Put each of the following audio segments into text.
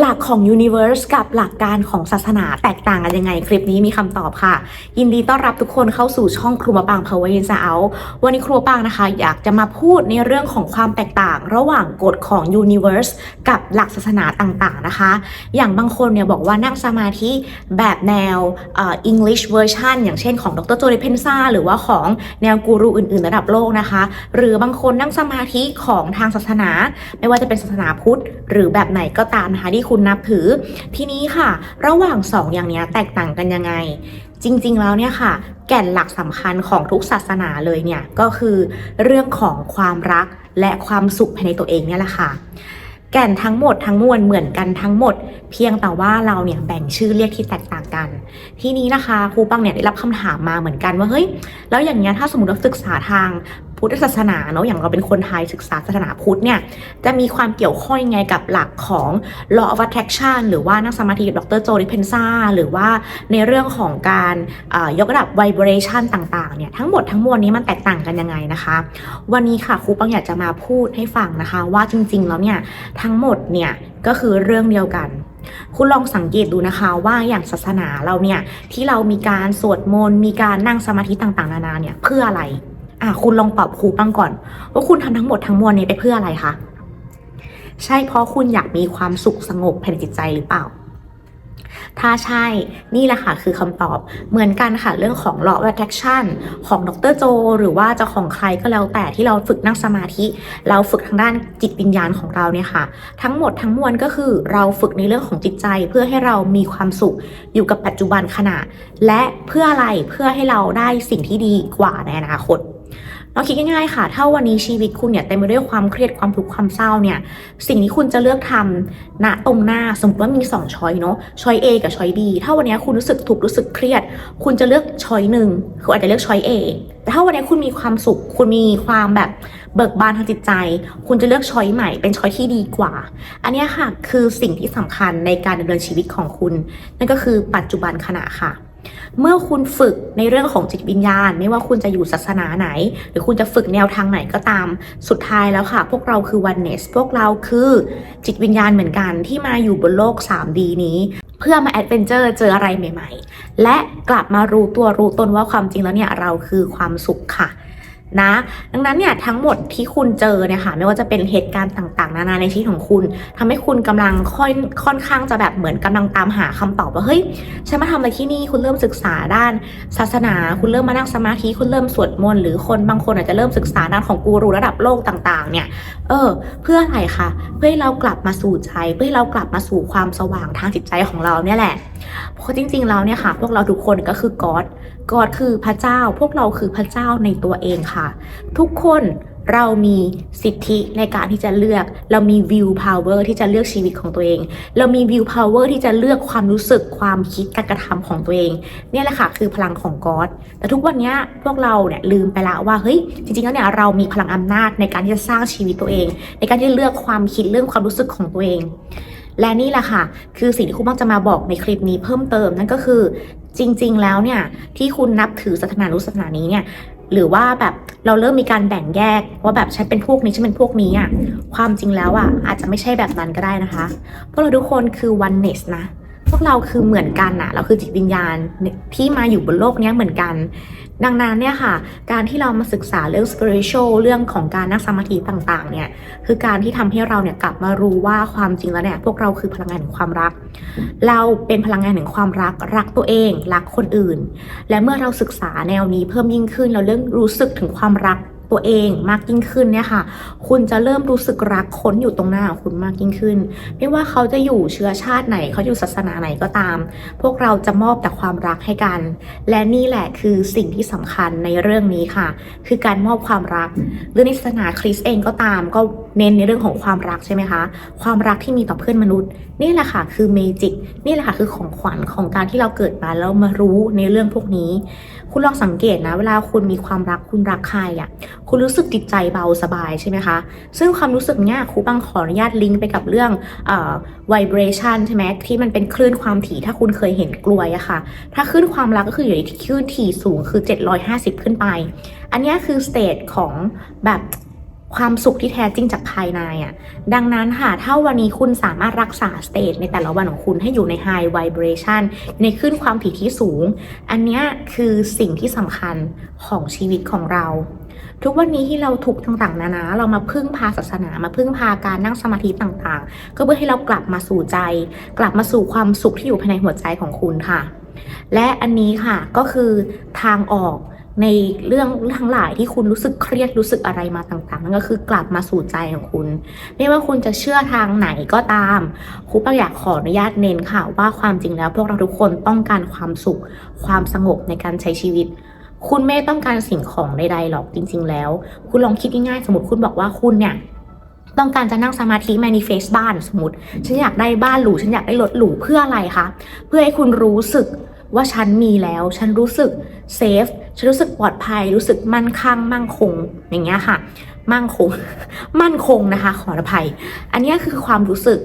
หลักของ Universe กับหลักการของศาสนาแตกต่างกันยังไง คลิปนี้มีคำตอบค่ะ ยินดีต้อนรับทุกคนเข้าสู่ช่องครูมะปาง Power in s Out วันนี้ครูมะปางนะคะ อยากจะมาพูดในเรื่องของความแตกต่าง ระหว่างกฎของ Universe กับหลักศาสนาต่างๆนะคะ อย่างบางคนเนี่ยบอกว่านั่งสมาธิแบบแนวอ่อ English version อย่างเช่นของดรโจเดเพนซาหรือว่าของแนวกูรูอื่น ๆ ระดับโลกนะคะ หรือบางคนนั่งสมาธิของทางศาสนา ไม่ว่าจะเป็นศาสนาพุทธ หรือแบบไหนก็ตามนะคะที่คุณนับถือ ทีนี้ค่ะ ระหว่างสองอย่างนี้แตกต่างกันยังไง จริง ๆ แล้วเนี่ยค่ะ แก่นหลักสำคัญของทุกศาสนาเลยเนี่ยก็คือเรื่องของความรักและความสุขภายในตัวเองเนี่ยแหละค่ะแก่นทั้งหมดทั้งมวลเหมือนกันทั้งหมด เพียงแต่ว่าเราเนี่ยแบ่งชื่อเรียกที่แตกต่างกัน ทีนี้นะคะครูปังเนี่ยได้รับคำถามมาเหมือนกันว่าเฮ้ยแล้วอย่างเงี้ยถ้าสมมติเราศึกษาทาง พุทธศาสนาเนาะอย่างเราเป็นคนไทยศึกษาศาสนาพุทธเนี่ยจะมีความเกี่ยวข้องยังไงกับหลักของ law of attraction หรือว่านั่งสมาธิกับดรโจดิเพนซาหรือว่าในเรื่องของการออยกระดับ vibration ต่างๆเนี่ยทั้งหมดทั้งมวลนี้มันแตกต่างกันยังไงนะคะ วันนี้ค่ะครูปังอยากจะมาพูดให้ฟังนะคะ ว่าจริงๆแล้วเนี่ยทั้งหมดเนี่ยก็คือเรื่องเดียวกันคุณลองสังเกตดูนะคะว่าอย่างศาสนาเราเนี่ยที่เรามีการสวดมนต์มีการนั่งสมาธิต่างๆ นานาเนี่ยเพื่ออะไร อะคุณลองตอบครูปังก่อน ว่าคุณทำทั้งหมดทั้งมวลนี้ไปเพื่ออะไรคะใช่เพราะคุณอยากมีความสุขสงบภายในจิตใจหรือเปล่า ถ้าใช่นี่แหละค่ะคือคำตอบเหมือนกันค่ะเรื่องของ law of attraction ของดรโจ หรือว่าจะของใครก็แล้วแต่ที่เราฝึกนั่งสมาธิ เราฝึกทางด้านจิตวิญญาณของเราเนี่ยค่ะ ทั้งหมดทั้งมวลก็คือเราฝึกในเรื่องของจิตใจเพื่อให้เรามีความสุขอยู่กับปัจจุบันขณะ และเพื่ออะไรเพื่อให้เราได้สิ่งที่ดีกว่าในอนาคต เราคิดง่ายๆค่ะ ถ้าวันนี้ชีวิตคุณเนี่ยเต็มไปด้วยความเครียดความทุกข์ความเศร้าเนี่ย สิ่งที่คุณจะเลือกทำณตรงหน้าสมมติว่ามี2ช้อยเนาะช้อย A กับช้อย B ถ้าวันนี้คุณรู้สึกทุกข์รู้สึกเครียด คุณจะเลือกช้อยหนึ่งคุณอาจจะเลือกช้อย A แต่ถ้าวันนี้คุณมีความสุข คุณมีความแบบเบิกบานทางจิตใจ คุณจะเลือกช้อยใหม่ เป็นช้อยที่ดีกว่า อันนี้ค่ะคือสิ่งที่สำคัญในการดำเนินชีวิตของคุณ นั่นก็คือปัจจุบันขณะค่ะ เมื่อคุณฝึกในเรื่องของจิตวิญญาณ ไม่ว่าคุณจะอยู่ศาสนาไหน หรือคุณจะฝึกแนวทางไหนก็ตาม สุดท้ายแล้วค่ะ พวกเราคือวันเนสพวกเราคือจิตวิญญาณเหมือนกันที่มาอยู่บนโลก 3D นี้ เพื่อมาแอดเวนเจอร์เจออะไรใหม่ ๆ และกลับมารู้ตัวรู้ตนว่าความจริงแล้วเนี่ยเราคือความสุขค่ะ นะ ดังนั้นเนี่ยทั้งหมดที่คุณเจอเนี่ยค่ะไม่ว่าจะเป็นเหตุการณ์ต่างๆ นานาในชีวิตของคุณทำให้คุณกำลังค่อยค่อนข้างจะแบบเหมือนกำลังตามหาคำตอบว่าเฮ้ยฉันมาทำอะไรที่นี่คุณเริ่มศึกษาด้านศาสนา คุณเริ่มมานั่งสมาธิคุณเริ่มสวดมนต์หรือคนบางคนอาจจะเริ่มศึกษาด้านของกูรูระดับโลกต่างๆ เนี่ยเออ เพื่ออะไรคะเพื่อให้เรากลับมาสู่ใจ เพื่อให้เรากลับมาสู่ความสว่างทางจิตใจของเราเนี่ยแหละเพราะจริงๆแล้วเนี่ยค่ะ พวกเราทุกคนก็คือกอด กอดคือพระเจ้า พวกเราคือพระเจ้าในตัวเองค่ะ ทุกคนเรามีสิทธิในการที่จะเลือก เรามี view power ที่จะเลือกชีวิตของตัวเอง เรามี view power ที่จะเลือกความรู้สึกความคิดการกระทำของตัวเอง เนี่ยแหละค่ะคือพลังของกอดแต่ทุกวันนี้พวกเราเนี่ยลืมไปละว่าเฮ้ยจริงๆแล้วเนี่ยเรามีพลังอำนาจในการที่จะสร้างชีวิตตัวเอง ในการที่เลือกความคิดเรื่องความรู้สึกของตัวเอง และนี่แหละค่ะ คือสิ่งที่ครูมักจะมาบอกในคลิปนี้เพิ่มเติมนั่นก็คือ จริง ๆ แล้วเนี่ย ที่คุณนับถือศาสนารู้ศาสนานี้เนี่ยหรือว่าแบบเราเริ่มมีการแบ่งแยกว่าแบบฉันเป็นพวกนี้ฉันเป็นพวกนี้อะความจริงแล้วอะอาจจะไม่ใช่แบบนั้นก็ได้นะคะ เพราะเราทุกคนคือ oneness นะ วกเราคือเหมือนกันนะเราคือจิตวิญญาณที่มาอยู่บนโลกนี้เหมือนกัน ดังนั้นเนี่ยค่ะ การที่เรามาศึกษาเรื่อง spiritual เรื่องของการนั่งสมาธิต่างๆ เนี่ย คือการที่ทำให้เราเนี่ยกลับมารู้ว่าความจริงแล้วเนี่ยพวกเราคือพลังงานแห่งความรัก เราเป็นพลังงานแห่งความรัก รักตัวเอง รักคนอื่น และเมื่อเราศึกษาแนวนี้เพิ่มยิ่งขึ้น เราเริ่มรู้สึกถึงความรัก ตัวเองมากยิ่งขึ้นเนี่ยค่ะ คุณจะเริ่มรู้สึกรักคนอยู่ตรงหน้าของคุณมากยิ่งขึ้น ไม่ว่าเขาจะอยู่เชื้อชาติไหน เขาอยู่ศาสนาไหนก็ตาม พวกเราจะมอบแต่ความรักให้กัน และนี่แหละคือสิ่งที่สำคัญในเรื่องนี้ค่ะ คือการมอบความรัก หรือในศาสนาคริสต์เองก็ตาม ก็เน้นในเรื่องของความรักใช่ไหมคะ ความรักที่มีต่อเพื่อนมนุษย์ นี่แหละค่ะคือเมจิกนี่แหละค่ะคือของขวัญของการที่เราเกิดมาแล้วมารู้ในเรื่องพวกนี้ คุณลองสังเกตนะ เวลาคุณมีความรักคุณรักใครอะคุณรู้สึกจิตใจเบาสบายใช่ไหมคะ ซึ่งความรู้สึกเนี้ยครูบังขออนุญาตลิงก์ไปกับเรื่องเอ่อ vibration ใช่ไหมที่มันเป็นคลื่นความถี่ถ้าคุณเคยเห็นกลวยอะค่ะ ถ้าคลื่นความรักก็คืออยู่ในคลื่นถี่สูงคือ 750 ขึ้นไป อันนี้คือสเตจของแบบ ความสุขที่แท้จริงจากภายในอะ ดังนั้นค่ะ ถ้าวันนี้คุณสามารถรักษาสเตจในแต่ละวันของคุณให้อยู่ใน High Vibration ในขึ้นความถี่ที่สูง อันนี้คือสิ่งที่สำคัญของชีวิตของเรา ทุกวันนี้ที่เราทุกข์ต่างๆ นานา เรามาพึ่งพาศาสนา มาพึ่งพาการนั่งสมาธิต่างๆ ก็เพื่อให้เรากลับมาสู่ใจ กลับมาสู่ความสุขที่อยู่ภายในหัวใจของคุณค่ะ และอันนี้ค่ะก็คือทางออก ในเรื่องทั้งหลายที่คุณรู้สึกเครียดรู้สึกอะไรมาต่างๆ นั่นก็คือกลับมาสู่ใจของคุณ ไม่ว่าคุณจะเชื่อทางไหนก็ตามครูปาอยากขออนุญาตเน้นค่ะ ว่าความจริงแล้วพวกเราทุกคนต้องการความสุข ความสงบในการใช้ชีวิต คุณไม่ต้องการสิ่งของใดๆหรอกจริง ๆ แล้ว คุณลองคิดง่ายๆสมมติคุณบอกว่าคุณเนี่ยต้องการจะนั่งสมาธิ manifest บ้านสมมติฉันอยากได้บ้านหรูฉันอยากได้รถหรูเพื่ออะไรคะเพื่อให้คุณรู้สึกว่าฉันมีแล้ว ฉันรู้สึกเซฟ ฉันรู้สึกปลอดภัยรู้สึกมั่นคงมั่งคงอย่างเงี้ยค่ะ มั่งคง มั่นคงนะคะ ขออภัย อันนี้คือความรู้สึก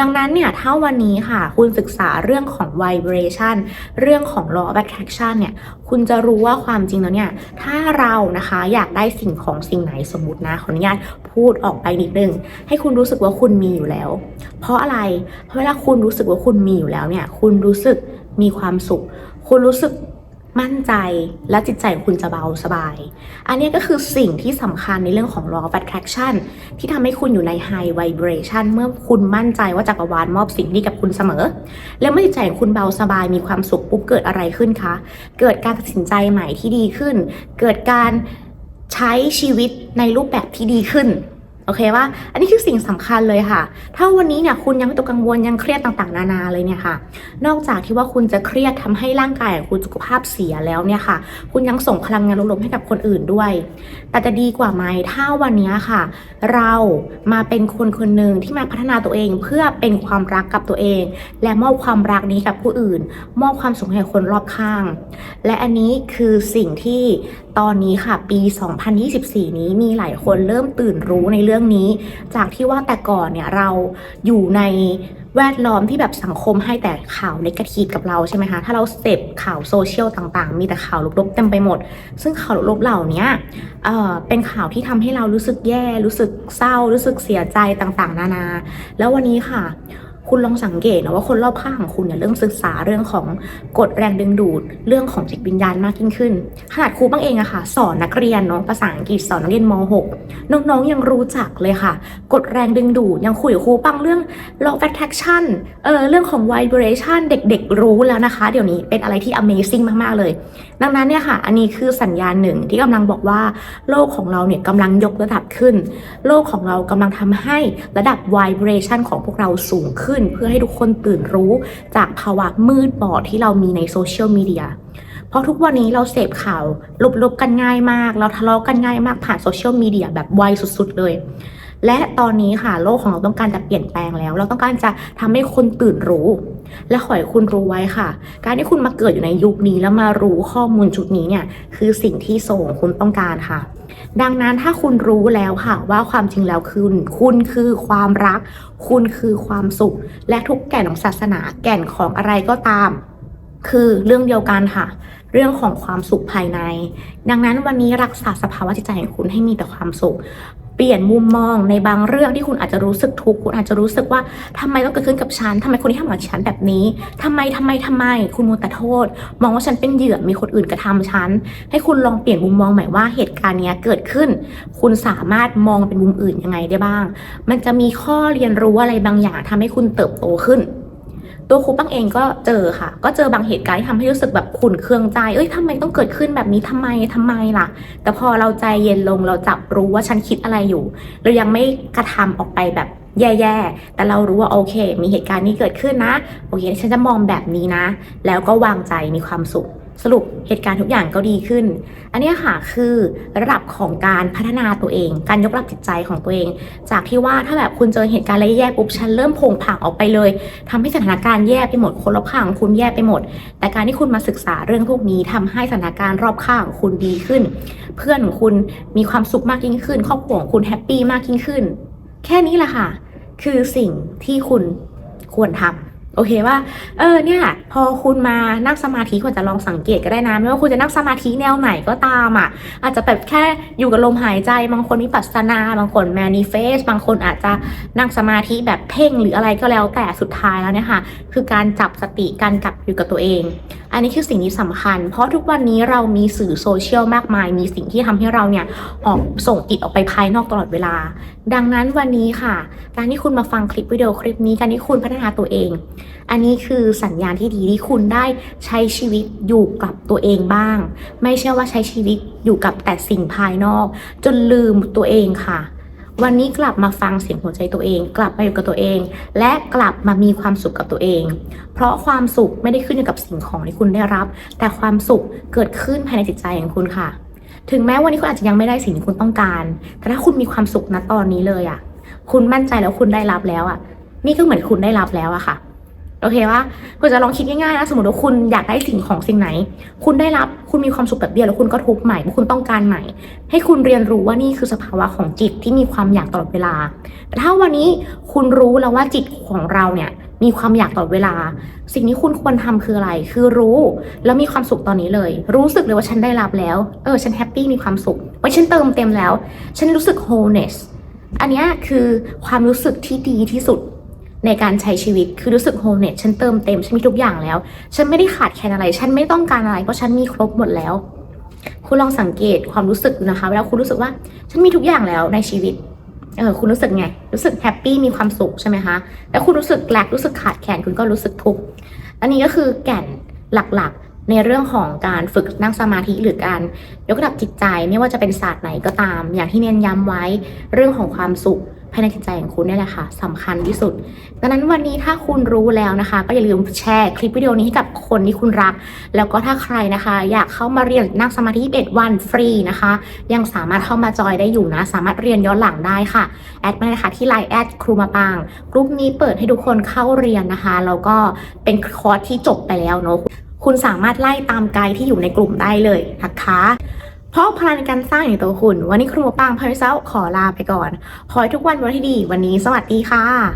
ดังนั้นเนี่ยถ้าวันนี้ค่ะ คุณศึกษาเรื่องของ vibration เรื่องของ law of attraction เนี่ย คุณจะรู้ว่าความจริงแล้วเนี่ย ถ้าเรานะคะอยากได้สิ่งของสิ่งไหนสมมตินะขออนุญาตพูดออกไปนิดนึง ให้คุณรู้สึกว่าคุณมีอยู่แล้ว เพราะอะไร เพราะเวลาคุณรู้สึกว่าคุณมีอยู่แล้วเนี่ย คุณรู้สึกมีความสุข คุณรู้สึก มั่นใจและจิตใจของคุณจะเบาสบาย อันนี้ก็คือสิ่งที่สำคัญในเรื่องของ law of attraction ที่ทำให้คุณอยู่ใน high vibration เมื่อคุณมั่นใจว่าจักรวาลมอบสิ่งนี้กับคุณเสมอ แล้วเมื่อจิตใจของคุณเบาสบายมีความสุขปุ๊บเกิดอะไรขึ้นคะ เกิดการตัดสินใจใหม่ที่ดีขึ้น เกิดการใช้ชีวิตในรูปแบบที่ดีขึ้น โอเคว่าอันนี้คือสิ่งสำคัญเลยค่ะ ถ้าวันนี้เนี่ยคุณยังตกกังวลยังเครียดต่างๆ นานาเลยเนี่ยค่ะ นอกจากที่ว่าคุณจะเครียดทำให้ร่างกายของคุณสุขภาพเสียแล้วเนี่ยค่ะ คุณยังส่งพลังงานลบๆให้กับคนอื่นด้วย แต่จะดีกว่าไหมถ้าวันนี้ค่ะ เรามาเป็นคนคนหนึ่งที่มาพัฒนาตัวเองเพื่อเป็นความรักกับตัวเอง และมอบความรักนี้กับผู้อื่น มอบความสุขให้คนรอบข้าง และอันนี้คือสิ่งที่ ตอนนี้ค่ะ ปี 2024 นี้มีหลายคนเริ่มตื่นรู้ในเรื่องนี้ จากที่ว่าแต่ก่อนเนี่ยเราอยู่ในแวดล้อมที่แบบสังคมให้แต่ข่าวในกาทีฟกับเราใช่ไหมคะ ถ้าเราเสพข่าวโซเชียลต่างๆ มีแต่ข่าวลบๆเต็มไปหมด ซึ่งข่าวลบๆเหล่านี้เอ่อเป็นข่าวที่ทำให้เรารู้สึกแย่ รู้สึกเศร้า รู้สึกเสียใจต่างๆ นานา แล้ววันนี้ค่ะ คุณลองสังเกตนะว่าคนรอบข้างของคุณเนี่ยเริ่มศึกษาเรื่องของกฎแรงดึงดูด เรื่องของจิตวิญญาณมากยิ่งขึ้น ขนาดครูบ้างเองอะค่ะ สอนนักเรียนเนาะภาษาอังกฤษสอนนักเรียนม .6 น้องๆยังรู้จักเลยค่ะ กฎแรงดึงดูดยังคุยกับครูปังเรื่อง law of attraction เออเรื่องของ vibration เด็กๆรู้แล้วนะคะ เดี๋ยวนี้เป็นอะไรที่ amazing มากๆเลย ดังนั้นเนี่ยค่ะ อันนี้คือสัญญาณหนึ่งที่กำลังบอกว่าโลกของเราเนี่ยกำลังยกระดับขึ้น โลกของเรากำลังทำให้ระดับ vibration ของพวกเราสูงขึ้นเพื่อให้ทุกคนตื่นรู้จากภาวะมืดบอดที่เรามีในโซเชียลมีเดียเพราะทุกวันนี้เราเสพข่าวลบๆกันง่ายมาก เราทะเลาะกันง่ายมากผ่านโซเชียลมีเดียแบบไวสุดๆเลย และตอนนี้ค่ะโลกของเราต้องการจะเปลี่ยนแปลงแล้ว เราต้องการจะทำให้คนตื่นรู้ และขอให้คุณรู้ไว้ค่ะ การที่คุณมาเกิดอยู่ในยุคนี้แล้วมารู้ข้อมูลจุดนี้เนี่ยคือสิ่งที่โซของคุณต้องการค่ะ ดังนั้นถ้าคุณรู้แล้วค่ะ ว่าความจริงแล้วคือคุณคือความรัก คุณคือความสุข และทุกแก่นของศาสนาแก่นของอะไรก็ตาม คือเรื่องเดียวกันค่ะ เรื่องของความสุขภายใน ดังนั้นวันนี้รักษาสภาวะจิตใจของคุณให้มีแต่ความสุข เปลี่ยนมุมมองในบางเรื่องที่คุณอาจจะรู้สึกทุกข์คุณอาจจะรู้สึกว่าทำไมต้องเกิดขึ้นกับฉันทำไมคนที่ทำกับฉันแบบนี้ทำไมทำไมทำไม คุณมัวแต่โทษ มองว่าฉันเป็นเหยื่อมีคนอื่นกระทำฉันให้คุณลองเปลี่ยนมุมมองใหม่ว่าเหตุการณ์นี้เกิดขึ้น คุณสามารถมองเป็นมุมอื่นยังไงได้บ้าง มันจะมีข้อเรียนรู้อะไรบางอย่างทำให้คุณเติบโตขึ้น ตัวครูปังเองก็เจอค่ะ ก็เจอบางเหตุการณ์ที่ทำให้รู้สึกแบบขุ่นเคืองใจ เอ้ยทำไมต้องเกิดขึ้นแบบนี้ทำไมทำไมล่ะ แต่พอเราใจเย็นลงเราจับรู้ว่าฉันคิดอะไรอยู่ เรายังไม่กระทำออกไปแบบแย่ๆ แต่เรารู้ว่าโอเค มีเหตุการณ์นี้เกิดขึ้นนะ โอเค ฉันจะมองแบบนี้นะ แล้วก็วางใจมีความสุข สรุปเหตุการณ์ทุกอย่างก็ดีขึ้น อันนี้ค่ะคือระดับของการพัฒนาตัวเอง การยกระดับจิตใจของตัวเอง จากที่ว่าถ้าแบบคุณเจอเหตุการณ์อะไรแย่ปุ๊บฉันเริ่มโผงผางออกไปเลยทำให้สถานการณ์แย่ไปหมดคนรอบข้างของคุณแย่ไปหมด แต่การที่คุณมาศึกษาเรื่องพวกนี้ทำให้สถานการณ์รอบข้างของคุณดีขึ้น เพื่อนของคุณมีความสุขมากยิ่งขึ้น ครอบครัวของคุณแฮปปี้มากยิ่งขึ้น แค่นี้แหละค่ะ คือสิ่งที่คุณควรท โอเคว่า เออเนี่ย พอคุณมานั่งสมาธิคุณจะลองสังเกตก็ได้นะ ไม่ว่าคุณจะนั่งสมาธิแนวไหนก็ตามอะ อาจจะแบบแค่อยู่กับลมหายใจ บางคนวิปัสสนา บางคนแมนิเฟสบางคนอาจจะนั่งสมาธิแบบเพ่งหรืออะไรก็แล้วแต่สุดท้ายแล้วเนี่ยค่ะ คือการจับสติการกลับอยู่กับตัวเองอันนี้คือสิ่งที่สำคัญ เพราะทุกวันนี้เรามีสื่อโซเชียลมากมาย มีสิ่งที่ทำให้เราเนี่ยออกส่งจิตออกไปภายนอกตลอดเวลา ดังนั้นวันนี้ค่ะ การที่คุณมาฟังคลิปวิดีโอคลิปนี้การที่คุณพัฒนาตัวเอง อันนี้คือสัญญาณที่ดีที่คุณได้ใช้ชีวิตอยู่กับตัวเองบ้าง ไม่ใช่ว่าใช้ชีวิตอยู่กับแต่สิ่งภายนอก จนลืมตัวเองค่ะ วันนี้กลับมาฟังเสียงหัวใจตัวเอง กลับมาอยู่กับตัวเอง และกลับมามีความสุขกับตัวเอง เพราะความสุขไม่ได้ขึ้นอยู่กับสิ่งของที่คุณได้รับ แต่ความสุขเกิดขึ้นภายในจิตใจของคุณค่ะ ถึงแม้วันนี้คุณอาจจะยังไม่ได้สิ่งที่คุณต้องการ แต่ถ้าคุณมีความสุขณตอนนี้เลยอะคุณมั่นใจแล้วคุณได้รับแล้วอะ นี่ก็เหมือนคุณได้รับแล้วอะค่ะ โอเคว่าคุณจะลองคิดง่ายๆนะสมมติว่าคุณอยากได้สิ่งของสิ่งไหน คุณได้รับคุณมีความสุขแบบเดียวแล้วคุณก็ทุกข์ใหม่คุณต้องการใหม่ ให้คุณเรียนรู้ว่านี่คือสภาวะของจิตที่มีความอยากตลอดเวลา แต่ถ้าวันนี้คุณรู้แล้วว่าจิตของเราเนี่ยมีความอยากตลอดเวลา สิ่งที่คุณควรทำคืออะไร คือรู้แล้วมีความสุขตอนนี้เลย รู้สึกเลยว่าฉันได้รับแล้วเออฉันแฮปปี้มีความสุขว่าฉันเติมเต็มแล้ว ฉันรู้สึก wholeness อันนี้คือความรู้สึกที่ดีที่สุด ในการใช้ชีวิตคือรู้สึก wholeness ฉันเติมเต็มฉันมีทุกอย่างแล้ว ฉันไม่ได้ขาดแคลนอะไร ฉันไม่ต้องการอะไร เพราะฉันมีครบหมดแล้ว คุณลองสังเกตความรู้สึกนะคะเวลาคุณรู้สึกว่าฉันมีทุกอย่างแล้วในชีวิตเออคุณรู้สึกไง รู้สึกแฮปปี้มีความสุขใช่ไหมคะ แล้วคุณรู้สึกแลกรู้สึกขาดแคลนคุณก็รู้สึกทุกข์อันนี้ก็คือแก่นหลักๆ ในเรื่องของการฝึกนั่งสมาธิหรือการยกระดับจิตใจ ไม่ว่าจะเป็นศาสตร์ไหนก็ตาม อย่างที่เน้นย้ำไว้เรื่องของความสุข ภายในจิตใจของคุณเนี่ยแหละค่ะสำคัญที่สุด ดังนั้นวันนี้ถ้าคุณรู้แล้วนะคะ ก็อย่าลืมแชร์คลิปวิดีโอนี้ให้กับคนที่คุณรัก แล้วก็ถ้าใครนะคะ อยากเข้ามาเรียนนั่งสมาธิ21วันฟรีนะคะ ยังสามารถเข้ามาจอยได้อยู่นะ สามารถเรียนย้อนหลังได้ค่ะ แอดมาเลยนะคะที่ไลน์แอดครูมาปางกลุ่มนี้เปิดให้ทุกคนเข้าเรียนนะคะแล้วก็เป็นคอร์สที่จบไปแล้วเนอะคุณสามารถไล่ตามไกด์ที่อยู่ในกลุ่มได้เลยนะคะ เพราะพลังในการสร้างอย่ตัวคุณ วันนี้ครูมาปางพาริเซลขอลาไปก่อน ขอให้ทุกวันวันที่ดี วันนี้สวัสดีค่ะ